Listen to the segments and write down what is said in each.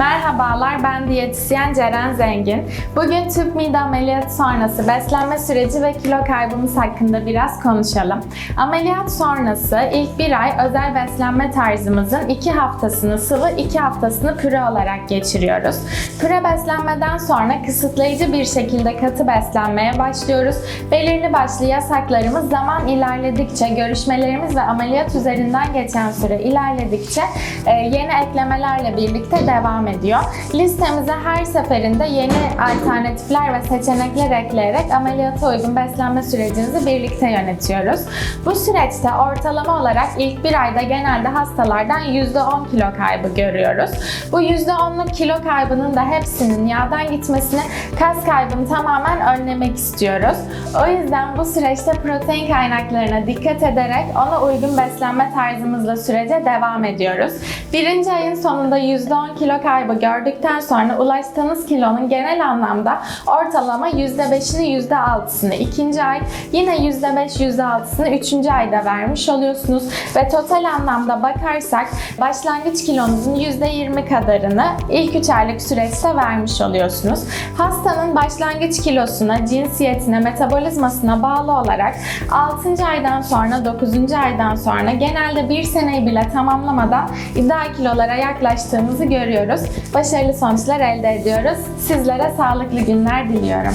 Merhabalar, ben diyetisyen Ceren Zengin. Bugün tüp mide ameliyatı sonrası beslenme süreci ve kilo kaybımız hakkında biraz konuşalım. Ameliyat sonrası ilk bir ay özel beslenme tarzımızın iki haftasını sıvı, iki haftasını püre olarak geçiriyoruz. Püre beslenmeden sonra kısıtlayıcı bir şekilde katı beslenmeye başlıyoruz. Belirli başlı yasaklarımız zaman ilerledikçe, görüşmelerimiz ve ameliyat üzerinden geçen süre ilerledikçe e, yeni eklemelerle birlikte devam ediyor. Listemize her seferinde yeni alternatifler ve seçenekler ekleyerek ameliyata uygun beslenme sürecinizi birlikte yönetiyoruz. Bu süreçte ortalama olarak ilk bir ayda genelde hastalardan %10 kilo kaybı görüyoruz. Bu %10'luk kilo kaybının da hepsinin yağdan gitmesini, kas kaybını tamamen önlemek istiyoruz. O yüzden bu süreçte protein kaynaklarına dikkat ederek ona uygun beslenme tarzımızla sürece devam ediyoruz. Birinci ayın sonunda %10 kilo kaybı gördükten sonra ulaştığınız kilonun genel anlamda ortalama %5'ini %6'sını ikinci ay, yine %5 %6'sını üçüncü ayda vermiş oluyorsunuz ve total anlamda bakarsak başlangıç kilonuzun %20 kadarını ilk 3 aylık süreçte vermiş oluyorsunuz. Hastanın başlangıç kilosuna, cinsiyetine, metabolizmasına bağlı olarak 6. aydan sonra 9. aydan sonra genelde bir seneyi bile tamamlamadan ideal kilolara yaklaştığımızı görüyoruz. Başarılı sonuçlar elde ediyoruz. Sizlere sağlıklı günler diliyorum.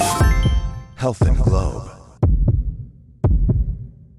Health and Glow.